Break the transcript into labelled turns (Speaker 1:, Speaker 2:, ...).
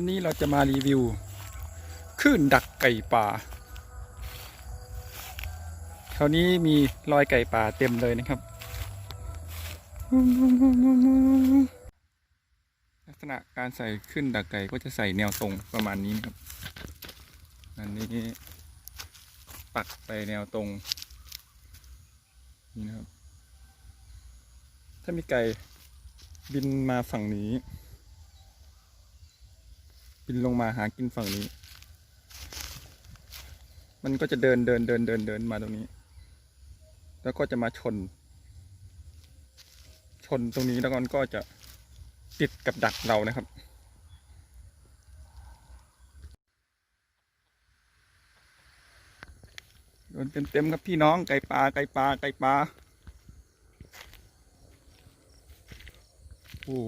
Speaker 1: วันนี้เราจะมารีวิวคลื่นดักไก่ป่าแถวนี้มีรอยไก่ป่าเต็มเลยนะครับ ลักษณะการใส่ขึ้นดักไก่ก็จะใส่แนวตรงประมาณนี้นะครับ อันนี้ปักไปแนวตรงนี่นะครับ ถ้ามีไก่บินมาฝั่งนี้ บินลงมาหากินฝั่งนี้ มันก็จะเดินเดินเดินเดินเดินมาตรงนี้ แล้วก็จะมาชน ชนตรงนี้แล้วมันก็จะติดกับดักเรานะครับโดนเต็มๆครับพี่น้องไก่ปลาไก่ปลาไก่ปลาโอ้